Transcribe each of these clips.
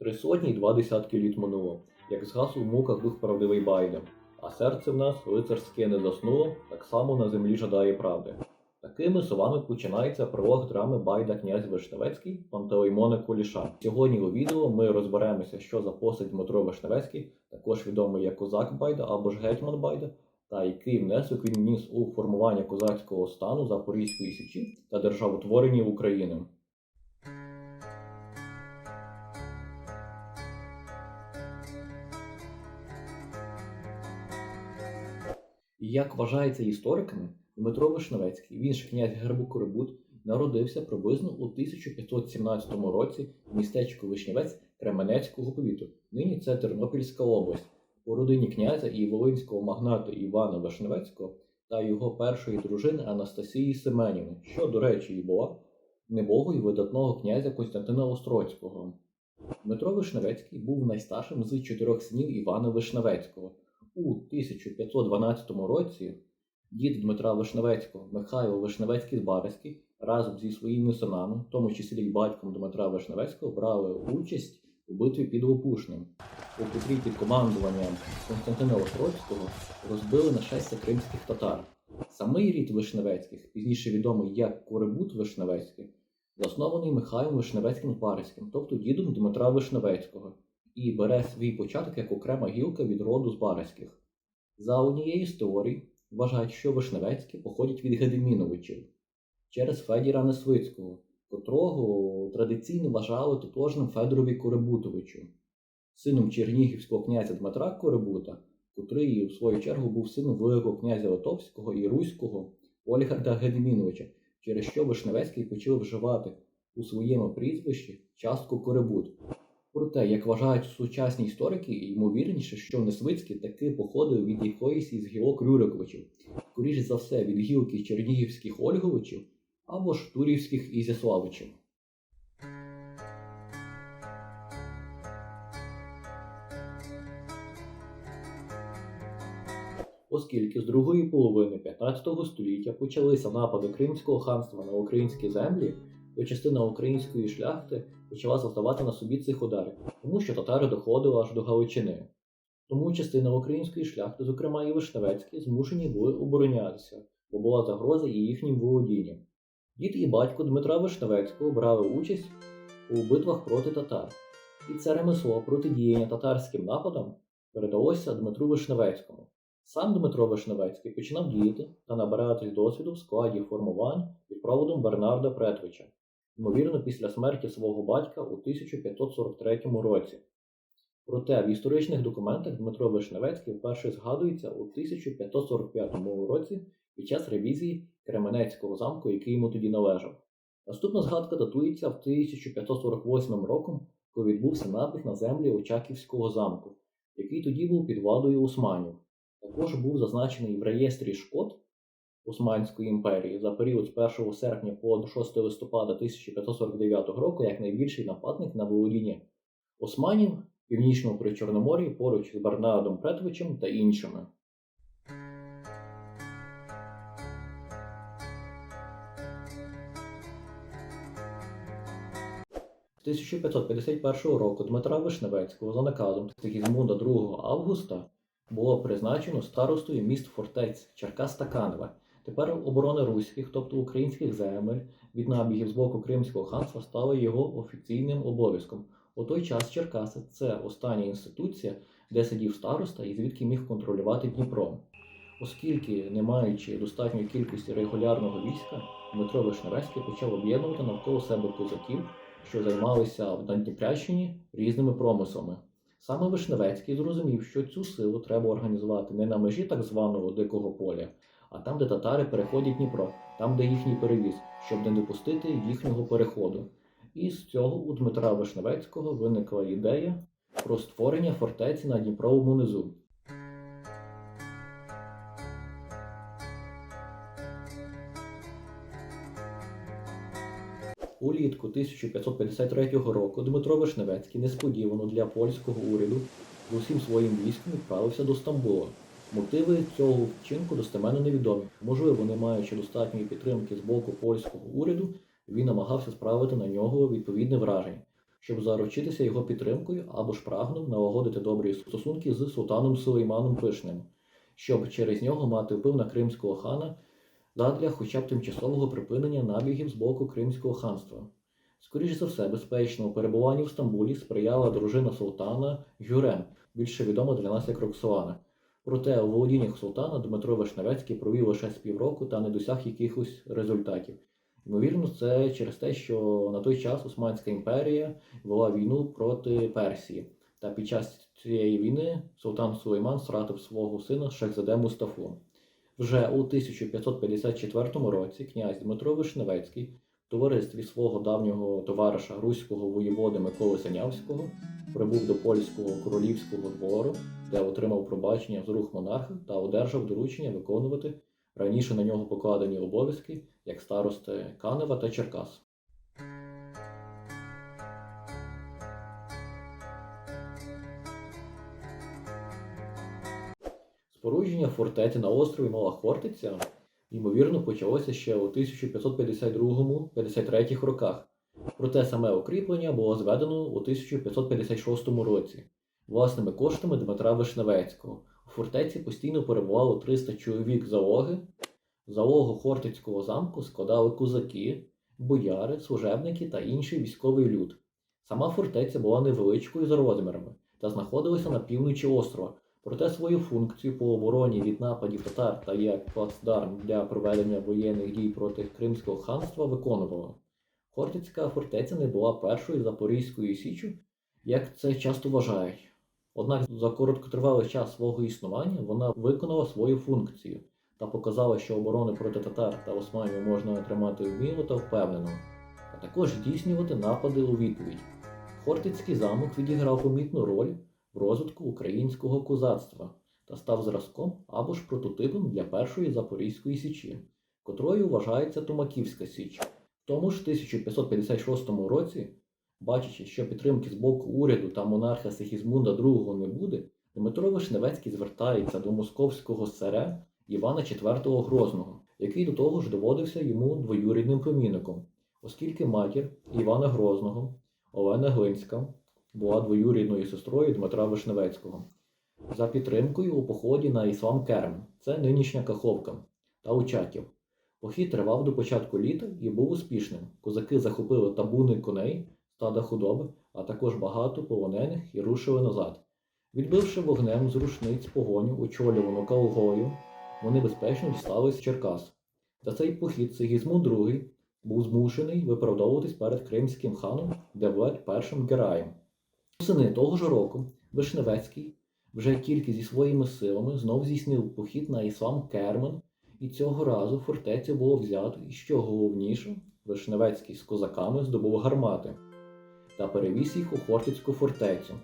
Три сотні й два десятки літ минуло, як згас у муках дух правдивий байде, а серце в нас лицарське не заснуло, так само на землі жадає правди. Такими словами починається пролог драми Байда князь Вишневецький Пантелеймона Куліша. Сьогодні у відео ми розберемося, що за постать Дмитро Вишневецький, також відомий як козак Байда або ж гетьман Байда, та який внесок він вніс у формування козацького стану Запорізької Січі та державотворення України. І Як вважається істориками, Дмитро Вишневецький, він ж князь Гербу-Корибут, народився приблизно у 1517 році в містечку Вишневець Кременецького повіту. Нині це Тернопільська область, у родині князя і волинського магната Івана Вишневецького та його першої дружини Анастасії Семенівни, що, до речі, і була небогою видатного князя Костянтина Острозького. Дмитро Вишневецький був найстаршим з чотирьох синів Івана Вишневецького. У 1512 році дід Дмитра Вишневецького Михайло Вишневецький Збаразький разом зі своїми синами, в тому числі й батьком Дмитра Вишневецького, брали участь у битві під Лопушним, у котрій під командуванням Константина Острозького розбили нашестя кримських татар. Самий рід Вишневецьких, пізніше відомий як Корибут Вишневецький, заснований Михайлом Вишневецьким Збаразьким, тобто дідом Дмитра Вишневецького, і бере свій початок як окрема гілка від роду Збаразьких. За однією з теорій вважають, що Вишневецькі походять від Гедеміновичів через Федіра Несвицького, котрого традиційно вважали тотожним Федорові Корибутовичу, сином чернігівського князя Дмитра Корибута, котрий, в свою чергу, був сином Великого князя Литовського і Руського Ольгарда Гедеміновича, через що Вишневецький почав вживати у своєму прізвищі частку Корибут. Проте, як вважають сучасні історики, ймовірніше, що Несвицький таки походив від якоїсь із гілок Рюриковичів, скоріш за все від гілки чернігівських Ольговичів або ж турівських Ізяславичів. Оскільки з другої половини 15 століття почалися напади Кримського ханства на українські землі, то частина української шляхти почала зазнавати на собі цих ударів, тому що татари доходили аж до Галичини. Тому частина української шляхти, зокрема і Вишневецькі, змушені були оборонятися, бо була загроза і їхнім володінням. Дід і батько Дмитра Вишневецького брали участь у битвах проти татар, і це ремесло протидіяння татарським нападам передалося Дмитру Вишневецькому. Сам Дмитро Вишневецький починав діяти та набиратись досвіду в складі формувань під проводом Бернарда Претвича, ймовірно, після смерті свого батька у 1543 році. Проте в історичних документах Дмитро Вишневецький вперше згадується у 1545 році під час ревізії Кременецького замку, який йому тоді належав. Наступна згадка датується в 1548 роком, коли відбувся напад на землі Очаківського замку, який тоді був під владою Османів. Також був зазначений в реєстрі шкод Османської імперії за період з 1 серпня по 6 листопада 1549 року як найбільший нападник на володіння Османів північному Причорномор'ї поруч з Бернардом Претвичем та іншими. З 1551 року Дмитра Вишневецького за наказом Сигізмунда II Августа було призначено старостою міст фортець Черкас та Канева. Тепер оборона руських, тобто українських земель, від набігів з боку Кримського ханства стала його офіційним обов'язком. У той час Черкаси це остання інституція, де сидів староста і звідки міг контролювати Дніпро. Оскільки, не маючи достатньої кількості регулярного війська, Дмитро Вишневецький почав об'єднувати навколо себе козаків, що займалися в Надніпрящині різними промислами. Саме Вишневецький зрозумів, що цю силу треба організувати не на межі так званого дикого поля, а там, де татари переходять Дніпро, там, де їхній перевіз, щоб не допустити їхнього переходу. І з цього у Дмитра Вишневецького виникла ідея про створення фортеці на Дніпровому низу. Улітку 1553 року Дмитро Вишневецький несподівано для польського уряду з усім своїм військом відправився до Стамбула. Мотиви цього вчинку достеменно невідомі. Можливо, не маючи достатньої підтримки з боку польського уряду, він намагався справити на нього відповідне враження, щоб заручитися його підтримкою або ж прагнув налагодити добрі стосунки з султаном Сулейманом Пишним, щоб через нього мати вплив на кримського хана задля хоча б тимчасового припинення набігів з боку Кримського ханства. Скоріше за все, безпечному перебуванню в Стамбулі сприяла дружина султана Гюрем, більше відома для нас як Роксолана. Проте у володіннях султана Дмитро Вишневецький провів лише з півроку та не досяг якихось результатів. Ймовірно, це через те, що на той час Османська імперія вела війну проти Персії. Та під час цієї війни султан Сулейман втратив свого сина Шахзаде Мустафу. Вже у 1554 році князь Дмитро Вишневецький товаристві свого давнього товариша руського воєводи Миколи Синявського прибув до польського королівського двору, де отримав пробачення з рук монарха та одержав доручення виконувати раніше на нього покладені обов'язки як старости Канева та Черкас. Спорудження фортеці на острові Мала Хортиця, ймовірно, почалося ще у 1552-53 роках. Проте саме укріплення було зведено у 1556 році власними коштами Дмитра Вишневецького. У фортеці постійно перебувало 300 чоловік залоги. Залогу Хортицького замку складали козаки, бояри, служебники та інший військовий люд. Сама фортеця була невеличкою за розмірами та знаходилася на півночі острова, проте свою функцію по обороні від нападів татар та як плацдарм для проведення воєнних дій проти Кримського ханства виконувала. Хортицька фортеця не була першою Запорізькою січчю, як це часто вважають. Однак за короткотривалий час свого існування вона виконала свою функцію та показала, що оборони проти татар та османів можна тримати вміло та впевнено, а також здійснювати напади у відповідь. Хортицький замок відіграв помітну роль розвитку українського козацтва та став зразком або ж прототипом для першої Запорізької січі, котрою вважається Томаківська Січ. Тому ж 1556 році, бачачи, що підтримки з боку уряду та монарха Сигізмунда II не буде, Дмитро Вишневецький звертається до московського царя Івана IV Грозного, який до того ж доводився йому двоюрідним племінником, оскільки матір Івана Грозного, Олена Глинська, була двоюрідною сестрою Дмитра Вишневецького. За підтримкою у поході на Іслам Керм, це нинішня Каховка та Очаків. Похід тривав до початку літа і був успішним. Козаки захопили табуни коней, стада худоби, а також багато полонених і рушили назад. Відбивши вогнем з рушниць погоню, очолювану Калгою, вони безпечно дістались Черкас. За цей похід Сигізмунд II був змушений виправдовуватись перед кримським ханом Девлет І Гераєм. Восени того ж року Вишневецький вже тільки зі своїми силами знов здійснив похід на Іслам Кермен, і цього разу фортецю було взято, і що головніше, Вишневецький з козаками здобув гармати та перевіз їх у Хортицьку фортецю.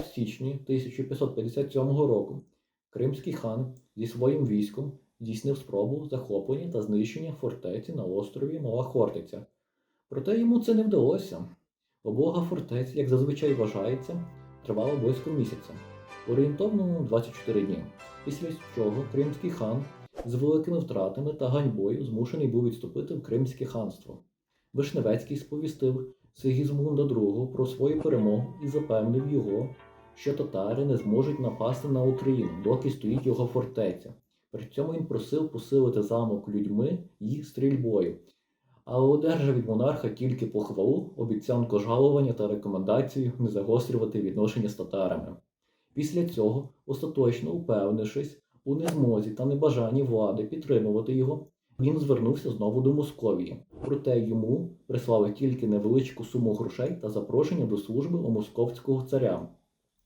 У січні 1557 року Кримський хан зі своїм військом здійснив спробу захоплення та знищення фортеці на острові Мала Хортиця. Проте йому це не вдалося. Облога фортець, як зазвичай вважається, тривала близько місяця, орієнтовно 24 дні, після чого Кримський хан з великими втратами та ганьбою змушений був відступити в Кримське ханство. Вишневецький сповістив Сигізмунда II про свою перемогу і запевнив його, що татари не зможуть напасти на Україну, доки стоїть його фортеця. При цьому він просив посилити замок людьми і стрільбою, але одержав від монарха тільки похвалу, обіцянку жалування та рекомендацію не загострювати відношення з татарами. Після цього, остаточно упевнившись у незмозі та небажанні влади підтримувати його, він звернувся знову до Московії. Проте йому прислали тільки невеличку суму грошей та запрошення до служби у московського царя.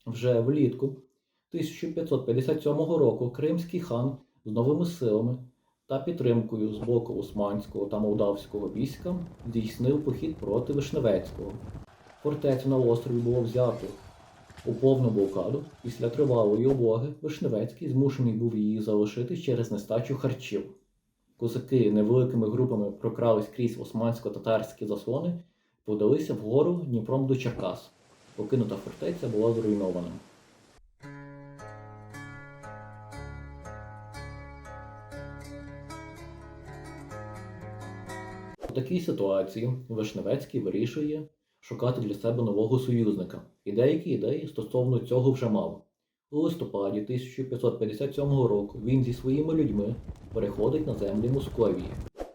Вже влітку 1557 року кримський хан з новими силами та підтримкою з боку османського та молдавського війська здійснив похід проти Вишневецького. Фортецю на острові було взято у повну блокаду. Після тривалої облоги Вишневецький змушений був її залишити через нестачу харчів. Козаки невеликими групами прокрались крізь османсько-татарські заслони, подалися вгору Дніпром до Черкас. Покинута фортеця була зруйнована. У такій ситуації Вишневецький вирішує шукати для себе нового союзника, і деякі ідеї стосовно цього вже мав. У листопаді 1557 року він зі своїми людьми переходить на землі Московії.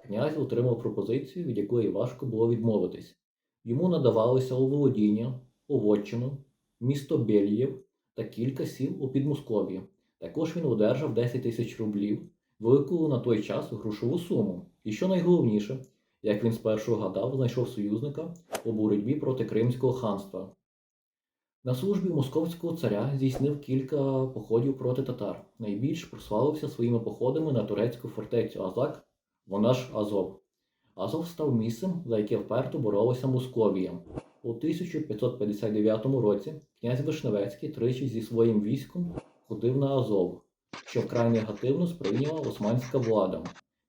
Князь отримав пропозицію, від якої важко було відмовитись. Йому надавалося у володіння, Овоччину, місто Бельєв та кілька сіл у Підмосков'ї. Також він одержав 10 тисяч рублів, велику на той час грошову суму. І що найголовніше, як він спершу гадав, знайшов союзника у боротьбі проти Кримського ханства. На службі московського царя здійснив кілька походів проти татар. Найбільш прославився своїми походами на турецьку фортецю Азак, вона ж Азов. Азов став місцем, за яке вперто боролася Московія. У 1559 році князь Вишневецький тричі зі своїм військом ходив на Азов, що вкрай негативно сприйняла османська влада,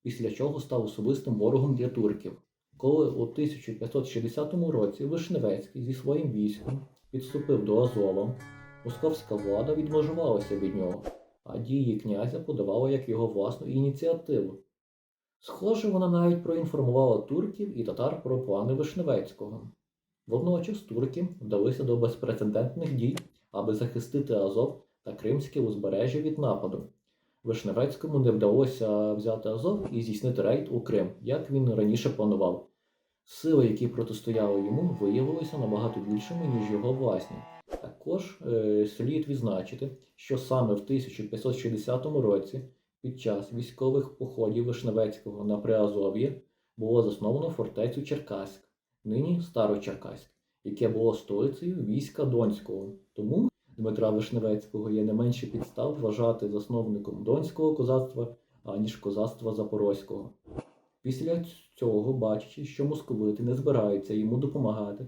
після чого став особистим ворогом для турків. Коли у 1560 році Вишневецький зі своїм військом підступив до Азова, московська влада відмежувалася від нього, а дії князя подавала як його власну ініціативу. Схоже, вона навіть проінформувала турків і татар про плани Вишневецького. Водночас турки вдалися до безпрецедентних дій, аби захистити Азов та Кримське узбережжя від нападу. Вишневецькому не вдалося взяти Азов і здійснити рейд у Крим, як він раніше планував. Сили, які протистояли йому, виявилися набагато більшими, ніж його власні. Також е, слід відзначити, що саме в 1560 році, під час військових походів Вишневецького на Приазов'я, було засновано фортецю Черкаськ, нині Старочеркаськ, яке було столицею війська Донського. Тому Дмитра Вишневецького є не менше підстав вважати засновником Донського козацтва, аніж козацтва Запорозького. Після цього, бачачи, що московити не збираються йому допомагати,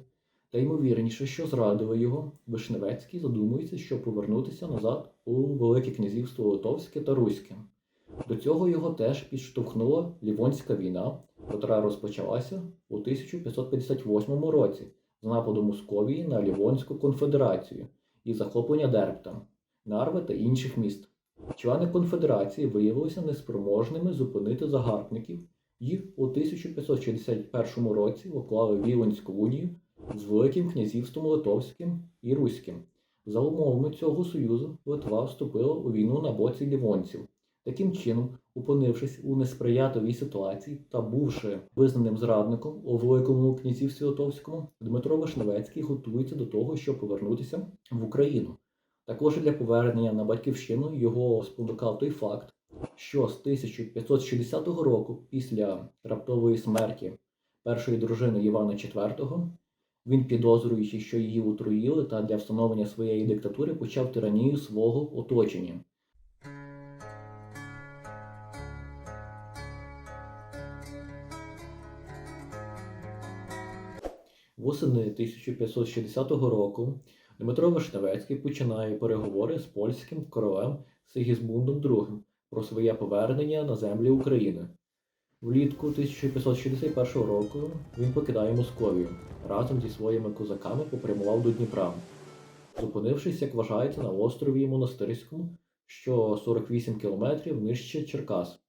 та ймовірніше, що зрадили його, Вишневецький задумується, щоб повернутися назад у Велике князівство Литовське та Руське. До цього його теж підштовхнула Лівонська війна, котра розпочалася у 1558 році з нападу Московії на Лівонську конфедерацію і захоплення Дерпта, Нарви та інших міст. Члени конфедерації виявилися неспроможними зупинити загарбників і у 1561 році уклали Віленську унію з Великим князівством Литовським і Руським. За умовами цього союзу Литва вступила у війну на боці лівонців. Таким чином, опинившись у несприятливій ситуації та бувши визнаним зрадником у Великому князівстві Литовському, Дмитро Вишневецький готується до того, щоб повернутися в Україну. Також для повернення на батьківщину його спонукав той факт, що з 1560 року, після раптової смерті першої дружини Івана IV, він, підозрюючи, що її отруїли, та для встановлення своєї диктатури почав тиранію свого оточення. Восени 1560 року Дмитро Вишневецький починає переговори з польським королем Сигізмундом II про своє повернення на землі України. Влітку 1561 року він покидає Московію. Разом зі своїми козаками попрямував до Дніпра, зупинившись, як вважається, на острові Монастирському, що 48 кілометрів нижче Черкас.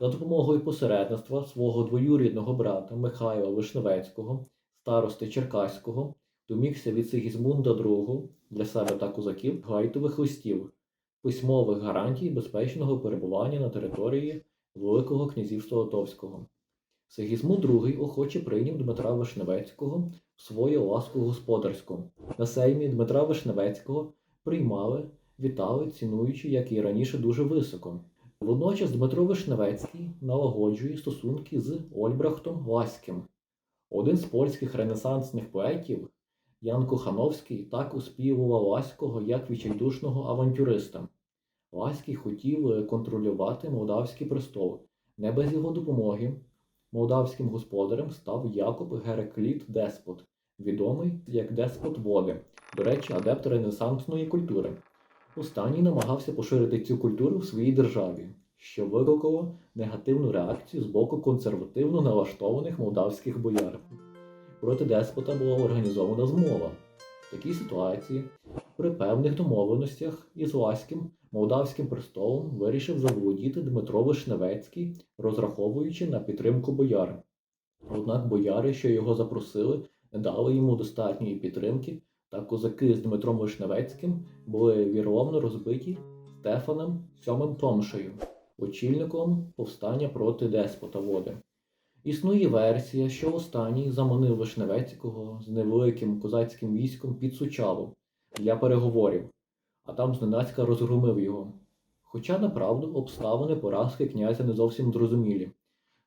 За допомогою посередництва свого двоюрідного брата Михайла Вишневецького, старости Черкаського, домігся від Сигізмунда II для себе та козаків гайтових листів, письмових гарантій безпечного перебування на території Великого князівства Литовського. Сигізмунд II охоче прийняв Дмитра Вишневецького в свою ласку господарську. На сеймі Дмитра Вишневецького приймали, вітали, цінуючи, як і раніше, дуже високо. Водночас Дмитро Вишневецький налагоджує стосунки з Ольбрахтом Лаським. Один з польських ренесансних поетів, Ян Кохановський, так успівував Ласького як відчайдушного авантюриста. Ласький хотів е, контролювати молдавський престол. Не без його допомоги молдавським господарем став Якоб Геракліт Деспот, відомий як Деспот Води, до речі, адепт ренесансної культури. Останній намагався поширити цю культуру в своїй державі, що викликало негативну реакцію з боку консервативно налаштованих молдавських бояр. Проти деспота була організована змова. В такій ситуації, при певних домовленостях із Лаським, молдавським престолом вирішив заволодіти Дмитро Вишневецький, розраховуючи на підтримку бояр. Однак бояри, що його запросили, не дали йому достатньої підтримки, та козаки з Дмитром Вишневецьким були віроломно розбиті Стефаном Сьомим Томшею, очільником повстання проти деспота води. Існує версія, що останній заманив Вишневецького з невеликим козацьким військом під Сучаву для переговорів, а там зненацька розгромив його. Хоча направду обставини поразки князя не зовсім зрозумілі.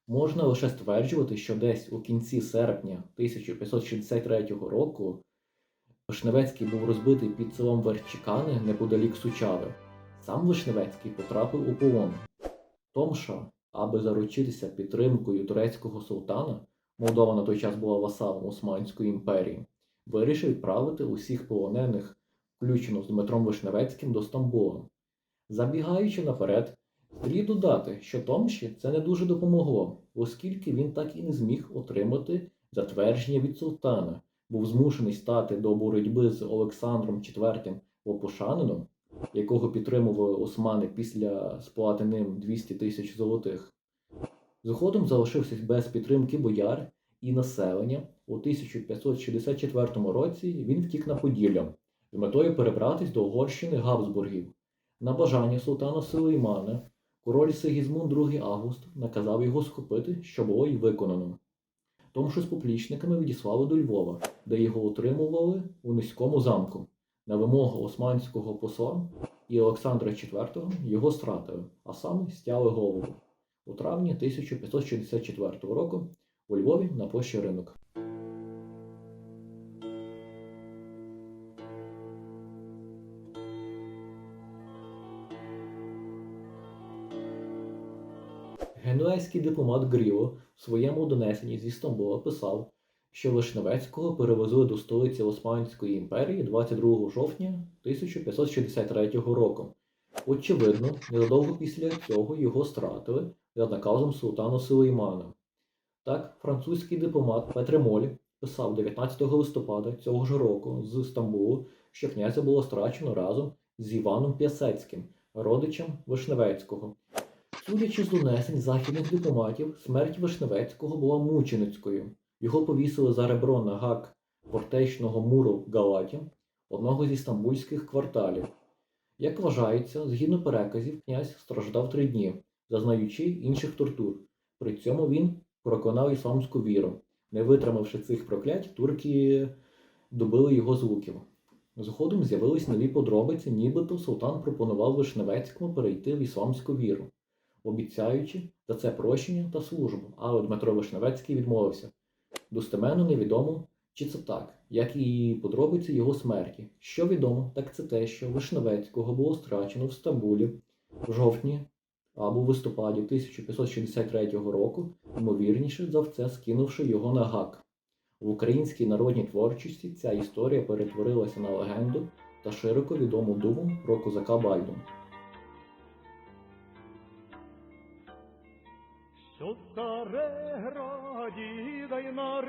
Можна лише стверджувати, що десь у кінці серпня 1563 року Вишневецький був розбитий під селом Верчикани неподалік Сучави. Сам Вишневецький потрапив у полон. Томша, аби заручитися підтримкою турецького султана, Молдова на той час була васалом Османської імперії, вирішив відправити усіх полонених, включно з Дмитром Вишневецьким, до Стамбула. Забігаючи наперед, слід додати, що Томші це не дуже допомогло, оскільки він так і не зміг отримати затвердження від султана, був змушений стати до боротьби з Олександром IV Лопушанином, якого підтримували османи після сплати ним 200 тисяч золотих. Згодом залишився без підтримки бояр і населення. У 1564 році він втік на Поділля з метою перебратись до Угорщини Габсбургів. На бажання султана Сулеймана король Сигізмунд II Август наказав його схопити, що було й виконано. Тому що з поплічниками відіслали до Львова, де його утримували у низькому замку. На вимогу османського посла і Олександра IV його стратили, а саме стяли голову. У травні 1564 року у Львові на площі ринок. Генуезький дипломат Гріо в своєму донесенні зі Стамбула писав, що Вишневецького перевезли до столиці Османської імперії 22 жовтня 1563 року. Очевидно, незадовго після цього його стратили за наказом султана Сулеймана. Так, французький дипломат Петре Моль писав 19 листопада цього ж року з Стамбулу, що князя було страчено разом з Іваном П'ясецьким, родичем Вишневецького. Судячи з донесень західних дипломатів, смерть Вишневецького була мученицькою. Його повісили за ребро на гак фортечного муру Галаті, одного зі стамбульських кварталів. Як вважається, згідно переказів, князь страждав три дні, зазнаючи інших тортур. При цьому він проконав ісламську віру. Не витримавши цих проклять, турки добили його з луків. Згодом з'явились нові подробиці, нібито султан пропонував Вишневецькому перейти в ісламську віру, обіцяючи за це прощення та службу, але Дмитро Вишневецький відмовився. Достеменно невідомо, чи це так, як і подробиці його смерті. Що відомо, так це те, що Вишневецького було страчено в Стамбулі в жовтні або в листопаді 1563 року, ймовірніше за все скинувши його на гак. В українській народній творчості ця історія перетворилася на легенду та широко відому думу про козака Бальду. Що старе граді, मारि